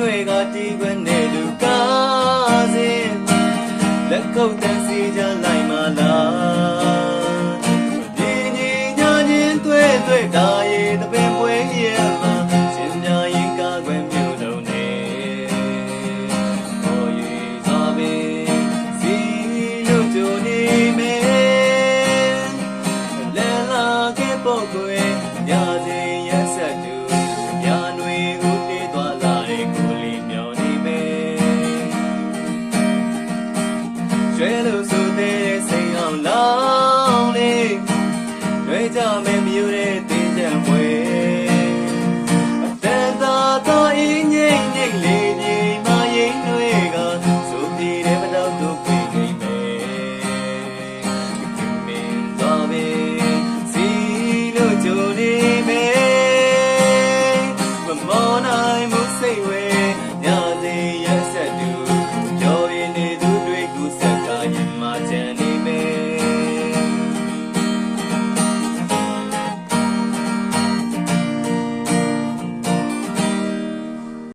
တွေကတီးခွန်းနဲ့လူကားစဉ်လက်ကုပ်တန်စီကြလိုက်မလားဒီညီညာချင်းတွေ့တွေ့ဒါရေတပင်ပွဲရဲ့မှာရှင်များရင်ကားခွင်ပြုလုံးနေဟောရီစားပဲစီလို့ကြုံနေမယ်လဲလာခဲ့ပေါ့ကွယ်ညာချင်း ကျွဲလို့ဆိုတဲ့စိန်အောင်လောင်းလေးတွဲကြမယ်မြူတဲ့တင်းကြံပွဲအတန်သာတော်အင်း